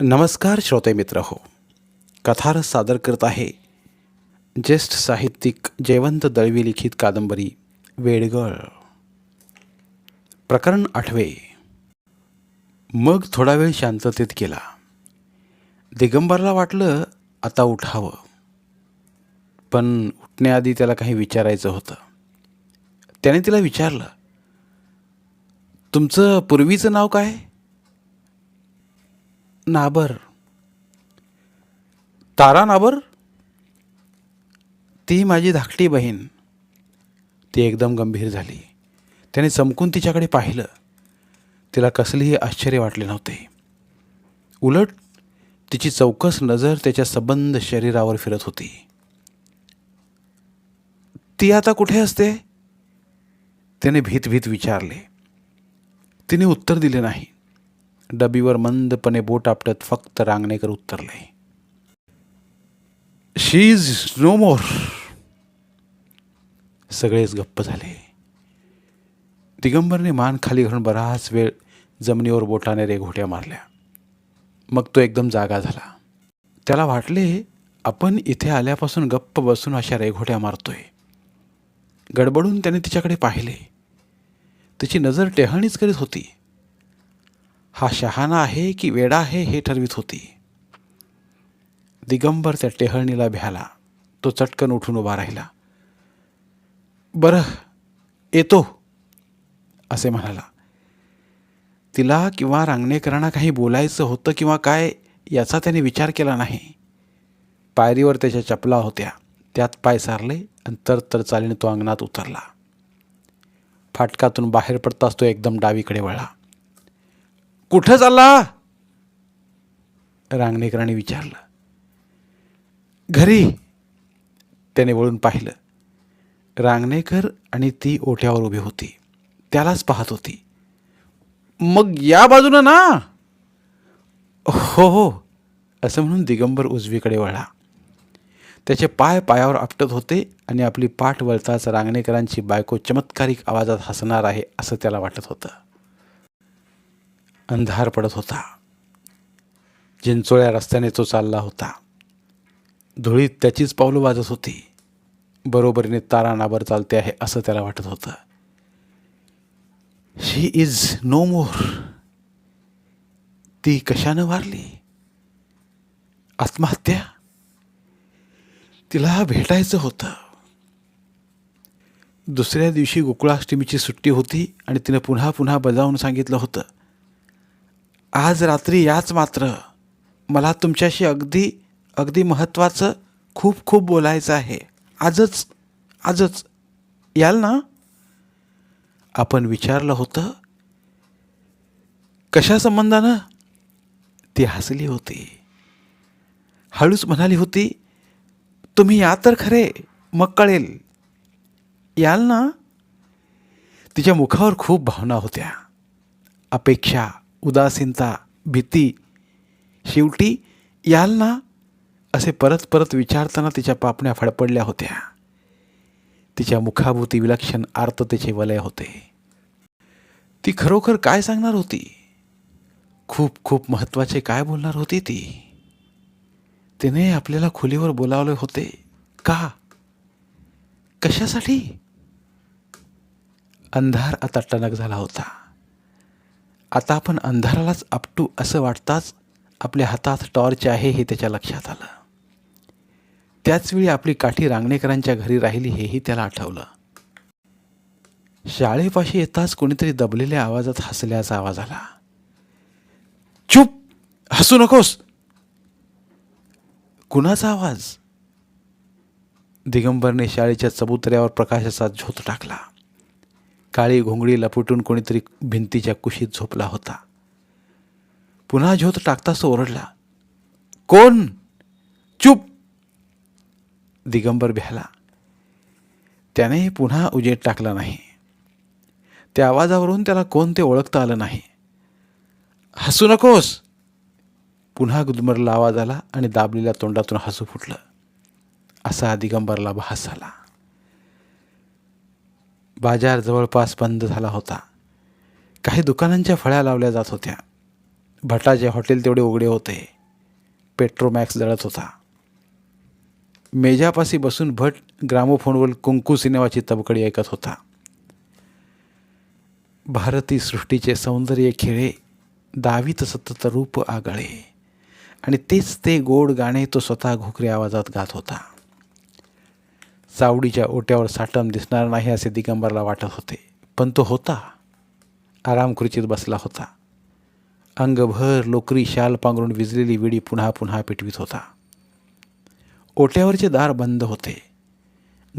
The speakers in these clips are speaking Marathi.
नमस्कार श्रोते मित्र हो. कथारस सादर करत आहे ज्येष्ठ साहित्यिक जयवंत दळवी लिखित कादंबरी वेडगळ. प्रकरण आठवे. मग थोडा वेळ शांततेत गेला. दिगंबरला वाटलं आता उठावं. पण उठण्याआधी त्याला काही विचारायचं होतं. त्याने तिला विचारलं तुमचं पूर्वीचं नाव काय? नाबर. तारा नाबर? ती माझी धाकटी बहीण. ती एकदम गंभीर झाली. त्याने चमकून तिच्याकडे पाहिलं. तिला कसलेही आश्चर्य वाटले नव्हते. उलट तिची चौकस नजर त्याच्या सबंध शरीरावर फिरत होती. ती आता कुठे असते? त्याने भीत भीत विचारले. तिने उत्तर दिले नाही. डबीवर मंदपणे बोट आपटत फक्त रांगणेकर उत्तरले शी इज नो मोर सगळेच गप्प झाले. दिगंबरने मान खाली घालून बराच वेळ जमिनीवर बोटाने रेघोट्या मारल्या. मग तो एकदम जागा झाला. त्याला वाटले आपण इथे आल्यापासून गप्प बसून अशा रेघोट्या मारतोय. गडबडून त्याने तिच्याकडे पाहिले. तिची नजर टेहळणीच करीत होती. हा शहाणा आहे की वेडा आहे हे ठरवित होती. दिगंबर त्या टेहळणीला भ्याला. तो चटकन उठून उभा राहिला. बरं येतो असे म्हणाला. तिला किंवा रांगणेकरांना काही बोलायचं होतं किंवा काय याचा त्याने विचार केला नाही. पायरीवर त्याच्या चपला होत्या. त्यात पाय सारले आणि तर तर चालीने तो अंगणात उतरला. फाटकातून बाहेर पडताच तो एकदम डावीकडे वळला. कुठं चालला? रांगणेकरांनी विचारलं. घरी. त्याने वळून पाहिलं. रांगणेकर आणि ती ओठ्यावर उभी होती. त्यालाच पाहत होती. मग या बाजूनं ना? हो हो असं म्हणून दिगंबर उजवीकडे वळला. त्याचे पाय पायावर आपटत होते आणि आपली पाठ वळताच रांगणेकरांची बायको चमत्कारिक आवाजात हसणार आहे असं त्याला वाटत होतं. अंधार पडत होता. चिंचोळ्या रस्त्याने तो चालला होता. धुळीत त्याचीच पावलं वाजत होती. बरोबरीने तारा नाबर चालते आहे असं त्याला वाटत होतं. शी इज नो मोर ती कशानं वारली? आत्महत्या. तिला भेटायचं होतं. दुसऱ्या दिवशी गोकुळाष्टमीची सुट्टी होती आणि तिनं पुन्हा पुन्हा बजावून सांगितलं होतं. आज रात्री याच मात्र मला तुमच्याशी अगदी अगदी महत्त्वाचं खूप खूप बोलायचं आहे. आजच आजच. याल ना? आपण विचारलं होतं कशा संबंधानं? ती हसली होती. हळूच म्हणाली होती तुम्ही या तर खरे मग कळेल. याल ना? तिच्या मुखावर खूप भावना होत्या. अपेक्षा उदासीनता भीती शेवटी याल ना असे परत परत विचारताना तिच्या पापण्या फडपडल्या होत्या. तिच्या मुखाभूती विलक्षण आर्ततेचे वलय होते. ती खरोखर काय सांगणार होती? खूप खूप महत्त्वाचे काय बोलणार होती ती? तिने आपल्याला खोलीवर बोलावले होते. का? कशासाठी? अंधार आता टणक झाला होता. आता आपण अंधारालाच आपटू असं वाटताच आपल्या हातात टॉर्च आहे हे त्याच्या लक्षात आलं. त्याचवेळी आपली काठी रांगणेकरांच्या घरी राहिली हेही त्याला आठवलं. शाळेपाशी येताच कोणीतरी दबलेल्या आवाजात हसल्याचा आवाज आला. चुप! हसू नकोस! कुणाचा आवाज? दिगंबरने शाळेच्या चबुतऱ्यावर प्रकाशाचा झोत टाकला. काळी घोंगडी लपटून कोणीतरी भिंतीच्या कुशीत झोपला होता. पुन्हा झोत टाकताच ओरडला कोण? चुप! दिगंबर भ्याला त्याने पुन्हा उजेड टाकला नाही. त्या आवाजावरून त्याला कोण ते ओळखता आलं नाही. हसू नकोस. पुन्हा गुदमरला आवाज आला आणि दाबलेल्या तोंडातून हसू फुटलं. असा दिगंबरला भास आला बाजार जवळपास बंद झाला होता. काही दुकानांच्या फळ्या लावल्या जात होत्या. भटाचे हॉटेल तेवढे उघडे होते. पेट्रोमॅक्स जळत होता. मेजापाशी बसून भट ग्रामोफोनवर कुंकू सिनेमाची तबकडी ऐकत होता. भारती सृष्टीचे सौंदर्य खेळे दावीत सतत रूप आगळे आणि तेच ते गोड गाणे तो स्वतः घोकरे आवाजात गात होता. चावडीच्या ओट्यावर साटम दिसणार नाही असे दिगंबरला वाटत होते. पण तो होता. आराम खुर्चीत बसला होता. अंगभर लोकरी शाल पांघरून विजलेली विडी पुन्हा पुन्हा पेटवीत होता. ओट्यावरचे दार बंद होते.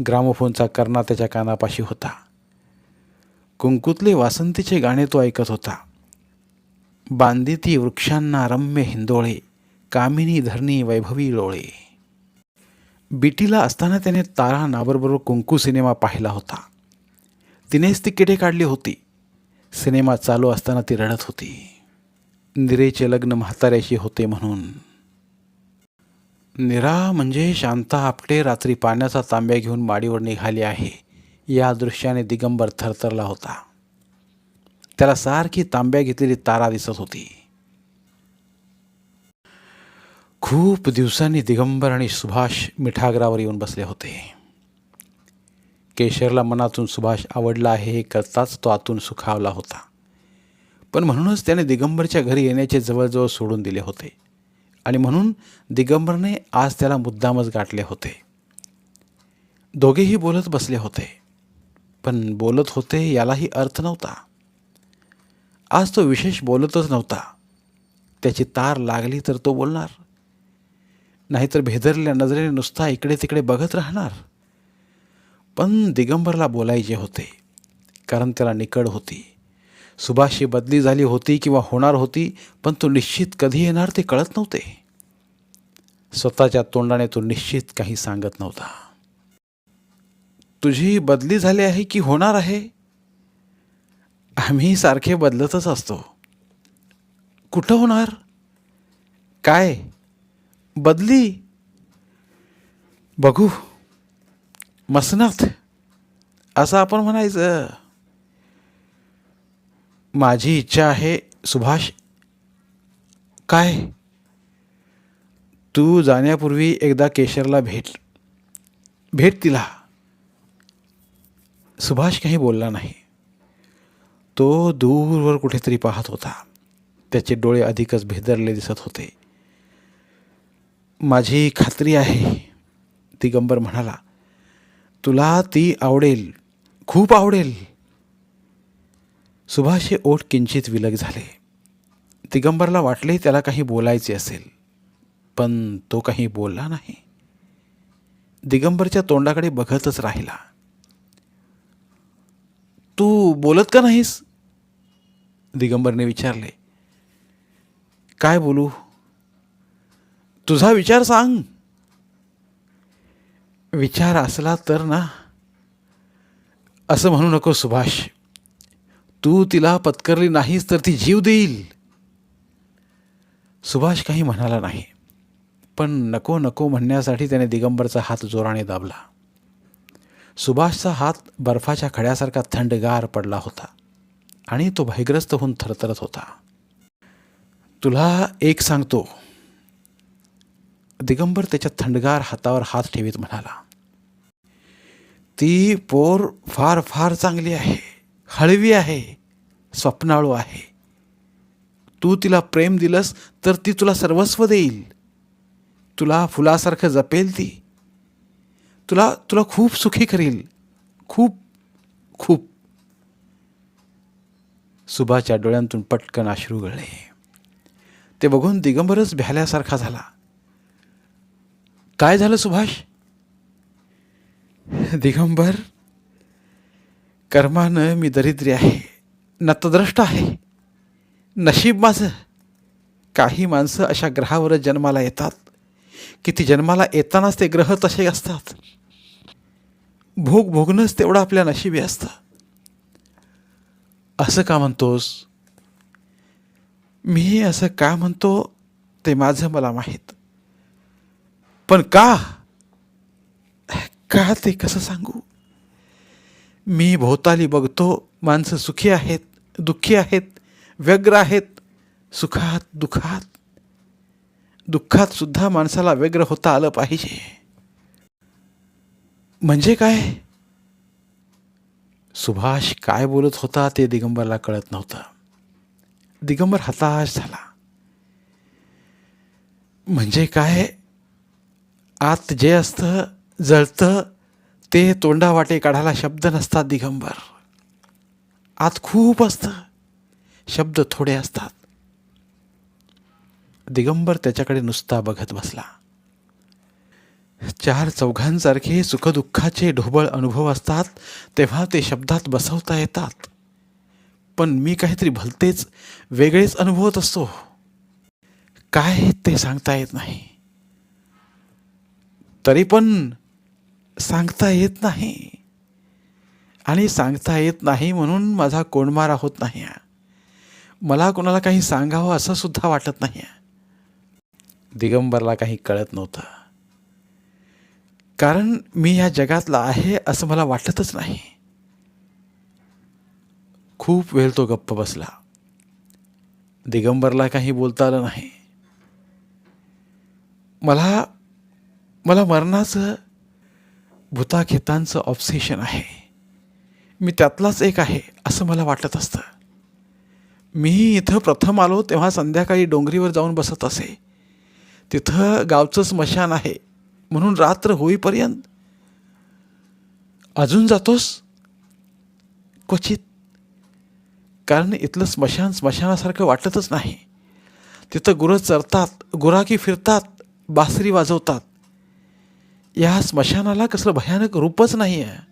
ग्रामोफोनचा कर्णा त्याच्या कानापाशी होता. कुंकुतले वासंतीचे गाणे तो ऐकत होता. बांधिती वृक्षांना रम्य हिंदोळे कामिनी धरणी वैभवी लोळे. बीटीला असताना त्याने तारा नाबरबरोबर कुंकू सिनेमा पाहिला होता. तिनेच तिकिटे काढली होती. सिनेमा चालू असताना ती रडत होती. निरेचे लग्न म्हाताऱ्याशी होते म्हणून. निरा म्हणजे शांता आपटे रात्री पाण्याचा तांब्या घेऊन माडीवर निघाली आहे. या दृश्याने दिगंबर थरथरला होता. त्याला सारखी तांब्या घेतलेली तारा दिसत होती. खूप दिवसांनी दिगंबर आणि सुभाष मिठागरावर येऊन बसले होते. केशरला मनातून सुभाष आवडला आहे हे करताच तो आतून सुखावला होता. पण म्हणूनच त्याने दिगंबरच्या घरी येण्याचे जवळजवळ सोडून दिले होते. आणि म्हणून दिगंबरने आज त्याला मुद्दामच गाठले होते. दोघेही बोलत बसले होते. पण बोलत होते यालाही अर्थ नव्हता. आज तो विशेष बोलतच नव्हता. त्याची तार लागली तर तो बोलणार. नाहीतर भेदरल्या नजरेने नुसता इकडे तिकडे बघत राहणार. पण दिगंबरला बोलायचे होते. कारण त्याला निकड होती. सुभाषची बदली झाली होती किंवा होणार होती पण तो निश्चित कधी येणार ते कळत नव्हते. स्वतःच्या तोंडाने तो निश्चित काही सांगत नव्हता. तुझी बदली झाली आहे की होणार आहे? आम्ही सारखे बदलतच असतो. कुठं होणार? काय? बदली। बघू। मसनात। असं आपण म्हणायचं। माझी इच्छा आहे सुभाष। काय? तू जाण्यापूर्वी एकदा केशरला भेट। भेट तिला। सुभाष काही बोलला नाही। तो दूरवर कुठेतरी पाहत होता। त्याचे डोळे अधिकच भेदरले दिसत होते। माझी खात्री आहे दिगंबर म्हणाला. तुला ती आवडेल खूप आवडेल. सुभाषचे ओठ किंचित विलग झाले. दिगंबरला वाटले त्याला काही बोलायचे असेल पण तो काही बोलला नाही. दिगंबरच्या तोंडाकडे बघतच राहिला. तू बोलत का नाहीस? दिगंबरने विचारले. काय बोलू? तुझा विचार सांग. विचार असला तर ना असं म्हणू नको सुभाष. तू तिला पत्करली नाहीस तर ती जीव देईल. सुभाष काही म्हणाला नाही पण नको नको म्हणण्यासाठी त्याने दिगंबरचा हात जोराने दाबला. सुभाषचा हात बर्फाच्या खड्यासारखा थंडगार पडला होता आणि तो भयग्रस्त होऊन थरथरत होता. तुला एक सांगतो दिगंबर त्याच्या थंडगार हातावर हात ठेवीत म्हणाला ती पोर फार फार चांगली आहे हळवी आहे स्वप्नाळू आहे. तू तिला प्रेम दिलंस तर ती तुला सर्वस्व देईल. तुला फुलासारखं जपेल ती. तुला तुला खूप सुखी करील. खूप खूप. सुभाच्या डोळ्यांतून पटकन अश्रू गळले. ते बघून दिगंबरच भ्याल्यासारखा झाला. काय झालं सुभाष? दिगंबर कर्मानं मी दरिद्री आहे नतद्रष्ट आहे. नशीब माझं. काही माणसं अशा ग्रहावरच जन्माला येतात की ती जन्माला येतानाच ते ग्रह तसे असतात. भोग भोगणंच तेवढं आपल्या नशिबी असतं. असं का म्हणतोस? मी असं का म्हणतो ते माझं मला माहीत. पण का? का ते कसं सांगू? मी भोवताली बघतो माणसं सुखी आहेत दुःखी आहेत व्यग्र आहेत सुखात दुःखात. दुःखात सुद्धा माणसाला व्यग्र होता आलं पाहिजे. म्हणजे काय? सुभाष काय बोलत होता ते दिगंबरला कळत नव्हतं. दिगंबर हताश झाला. म्हणजे काय? आत जे असतं जळतं ते तोंडावाटे काढायला शब्द नसतात दिगंबर. आत खूप असतं शब्द थोडे असतात. दिगंबर त्याच्याकडे नुसता बघत बसला. चार चौघांसारखे सुखदुःखाचे ढोबळ अनुभव असतात तेव्हा ते शब्दात बसवता येतात. पण मी काहीतरी भलतेच वेगळेच अनुभवत असतो. काय ते सांगता येत नाही. तरी पण सांगता येत नाही. आणि सांगता येत नाही म्हणून माझा कोणमारा होत नाही. मला कोणाला काही सांगावं असं सुद्धा वाटत नाही. दिगंबरला काही कळत नव्हतं. कारण मी या जगातला आहे असं मला वाटतच नाही. खूप वेळ तो गप्प बसला. दिगंबरला काही बोलता आलं नाही. मला मला मरणाचं भूताखेतांचं ऑब्सेशन आहे. मी त्यातलाच एक आहे असं मला वाटत असतं. मी इथं प्रथम आलो तेव्हा संध्याकाळी डोंगरीवर जाऊन बसत असे. तिथं गावचं स्मशान आहे म्हणून रात्र होईपर्यंत अजून जातोस? क्वचित. कारण इथलं स्मशान स्मशानासारखं वाटतच नाही. तिथं गुरं चरतात गुराकी फिरतात बासरी वाजवतात. या स्मशानाला कसलं भयानक रूपच नाही आहे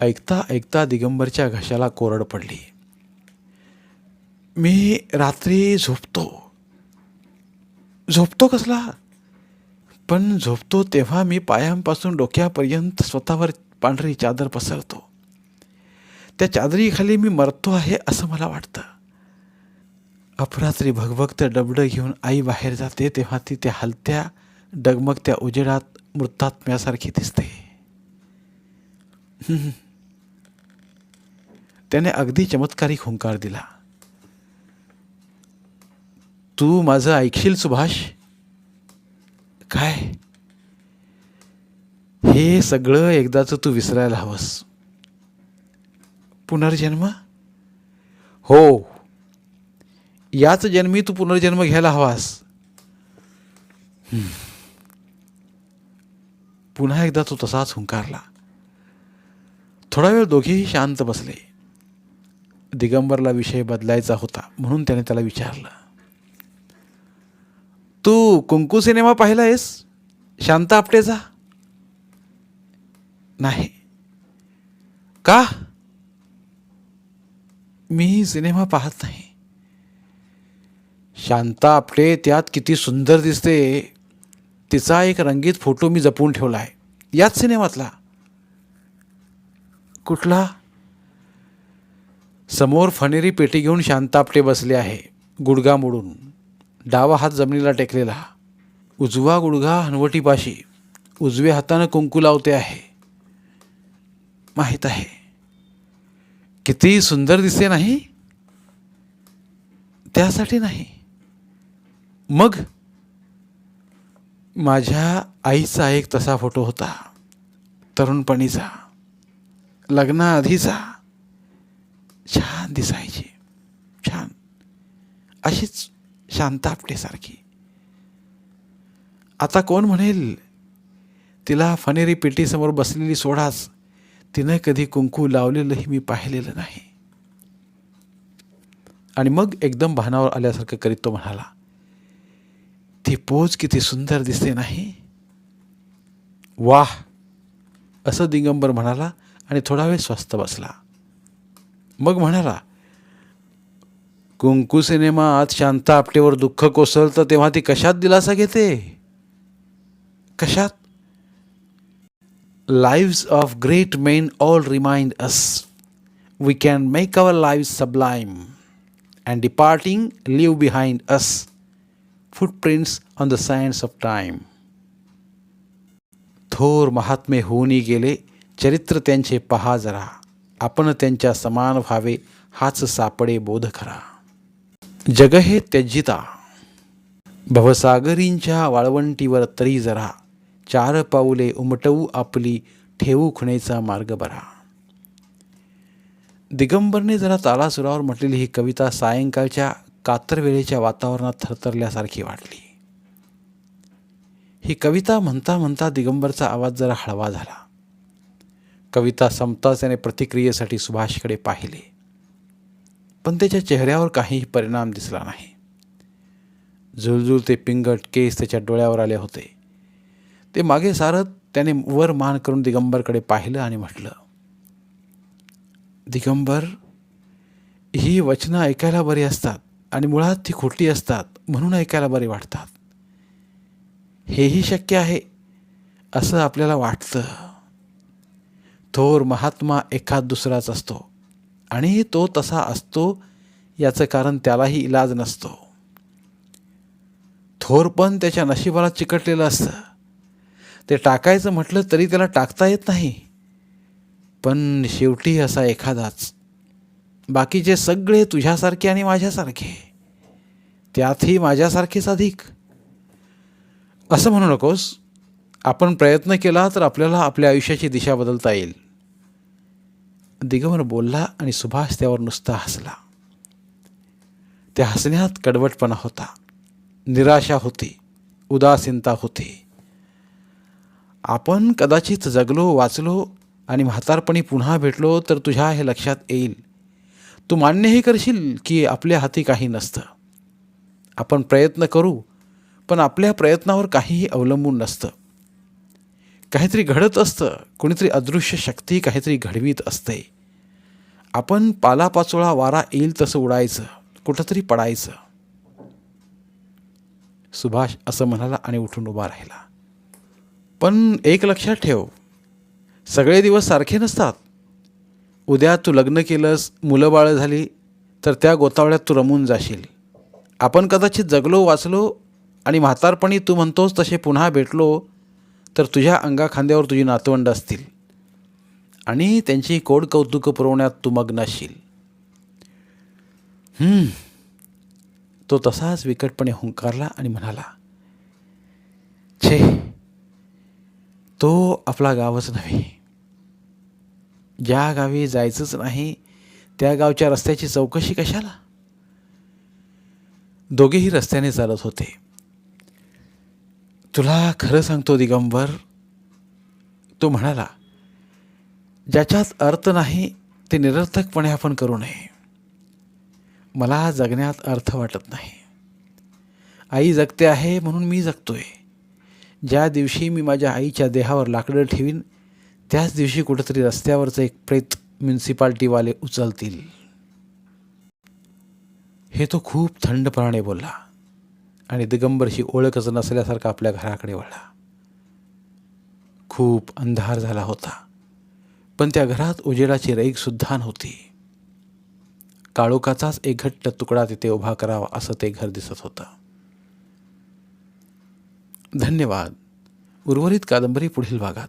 ऐकता ऐकता दिगंबरच्या घशाला कोरड पडली. मी रात्री झोपतो. झोपतो कसला? पण झोपतो तेव्हा मी पायांपासून डोक्यापर्यंत स्वतःवर पांढरी चादर पसरतो. त्या चादरीखाली मी मरतो आहे असं मला वाटतं. अपरात्री भगभक्त डबडं घेऊन आई बाहेर जाते तेव्हा ती त्या हलत्या डगमगत्या उजेडात मृतात्म्यासारखी दिसते. त्याने अगदी चमत्कारिक हुंकार दिला. तू माझं ऐकशील सुभाष? काय? हे सगळं एकदाच तू विसरायला हवंस. पुनर्जन्म? हो. याच जन्मी तू पुनर्जन्म घ्यायला हवास. पुन्हा एकदा तो तसाच हुंकारला. थोडा वेळ दोघेही शांत बसले. दिगंबरला विषय बदलायचा होता म्हणून त्याने त्याला विचारलं. तू कुंकू सिनेमा पाहिला आहेस शांत आपटेचा नाही. का? मी सिनेमा पाहत नाही. शांता आपटे त्यात किती सुंदर दिसते. तिचा एक रंगीत फोटो मी जपून ठेवला आहे. याच सिनेमातला. कुठला? समोर फणेरी पेटी घेऊन शांतापटे बसले आहे गुडगा मोडून. डावा हात जमिनीला टेकलेला. उजवा गुडघा हनवटीपाशी. उजव्या हातानं कुंकू लावते आहे. माहीत आहे. किती सुंदर दिसते नाही? त्यासाठी नाही. मग? माझ्या आईचा एक तसा फोटो होता. तरुणपणीचा. लग्नाआधीचा छान दिसायची. छान. अशीच शांतापटेसारखी आता कोण म्हणेल? तिला फनेरी पेटीसमोर बसलेली सोडाच. तिनं कधी कुंकू लावलेलंही मी पाहिलेलं नाही. आणि मग एकदम भानावर आल्यासारखं करीत तो म्हणाला ती पोच किती सुंदर दिसते नाही? वाह. असं दिगंबर म्हणाला आणि थोडा वेळ स्वस्त बसला. मग म्हणाला कुंकू सिनेमा आज शांता आपटेवर दुःख कोसळतं तेव्हा ती कशात दिलासा घेते? कशात? Lives of great men all remind us we can make our lives sublime and departing leave behind us. Footprints on the science of time थोर महात्मे होऊनही गेले चरित्र त्यांचे पहा जरा. आपण त्यांच्या समान व्हावे हाच सापडे बोध खरा. जग हे त्यजिता. भवसागरींच्या वाळवंटीवर तरी जरा. चार पाऊले उमटवू आपली ठेवू खुणेचा मार्ग बरा. दिगंबरने जरा तालासुरावर म्हटलेली ही कविता सायंकाळच्या कातरवेळेच्या वातावरणात थरथरल्यासारखी वाटली. ही कविता म्हणता म्हणता दिगंबरचा आवाज जरा हळवा झाला. कविता संपताच त्याने प्रतिक्रियेसाठी सुभाषकडे पाहिले. पण त्याच्या चेहऱ्यावर काहीही परिणाम दिसला नाही. झुळझुळते पिंगट केस त्याच्या डोळ्यावर आले होते. ते मागे सारत त्याने वर मान करून दिगंबरकडे पाहिलं आणि म्हटलं दिगंबर ही वचनं ऐकायला बरी असतात. आणि मुळात ती खोटी असतात म्हणून ऐकायला बरी वाटतात. हेही शक्य आहे असं आपल्याला वाटतं. थोर महात्मा एखाद दुसराच असतो आणि तो तसा असतो याचं कारण त्यालाही इलाज नसतो. थोर पण त्याच्या नशिबाला चिकटलेलं असतं. ते टाकायचं म्हटलं तरी त्याला टाकता येत नाही. पण शेवटी असा एखादाच बाकीचे सगळे तुझ्यासारखे आणि माझ्यासारखे त्यातही माझ्यासारखेच अधिक. असं म्हणू नकोस. आपण प्रयत्न केला तर आपल्याला आपल्या आयुष्याची दिशा बदलता येईल. दिगंबर बोलला आणि सुभाष त्यावर नुसता हसला. त्या हसण्यात कडवटपणा होता. निराशा होती. उदासीनता होती. आपण कदाचित जगलो वाचलो आणि म्हातारपणी पुन्हा भेटलो तर तुझ्या हे लक्षात येईल. तू मान्यही करशील की आपल्या हाती काही नसतं. आपण प्रयत्न करू पण आपल्या प्रयत्नावर काहीही अवलंबून नसतं. काहीतरी घडत असतं कोणीतरी अदृश्य शक्ती काहीतरी घडवीत असते. आपण पालापाचोळा वारा येईल तसं उडायचं कुठंतरी पडायचं. सुभाष असं म्हणाला आणि उठून उभा राहिला. पण एक लक्षात ठेव सगळे दिवस सारखे नसतात. उद्या तू लग्न केलंस मुलं बाळं झाली तर त्या गोतावळ्यात तू रमून जाशील. आपण कदाचित जगलो वाचलो आणि म्हातारपणी तू म्हणतोस तसे पुन्हा भेटलो तर तुझ्या अंगा खांद्यावर तुझी नातवंड असतील. आणि त्यांची कोड कौतुकं पुरवण्यात तू मग्न असशील तो तसाच विकटपणे हुंकारला आणि म्हणाला छे तो आपला गावच नव्हे. ज्या गावी जायचंच नाही त्या गावच्या रस्त्याची चौकशी कशाला? दोघेही रस्त्याने चालत होते. तुला खरं सांगतो दिगंबर तो म्हणाला ज्याच्यात अर्थ नाही ते निरर्थकपणे आपण करू नये. मला जगण्यात अर्थ वाटत नाही. आई जगते आहे म्हणून मी जगतोय. ज्या दिवशी मी माझ्या आईच्या देहावर लाकडं ठेवीन त्याच दिवशी कुठंतरी रस्त्यावरचं एक प्रेत म्युन्सिपाल्टीवाले उचलतील. हे तो खूप थंडपणाने बोलला आणि दिगंबरशी ओळखच नसल्यासारखा आपल्या घराकडे वळला. खूप अंधार झाला होता पण त्या घरात उजेडाची रैकसुद्धा नव्हती. काळोखाचाच एक घट्ट तुकडा तिथे उभा करावा असं ते घर दिसत होतं. धन्यवाद. उर्वरित कादंबरी पुढील भागात.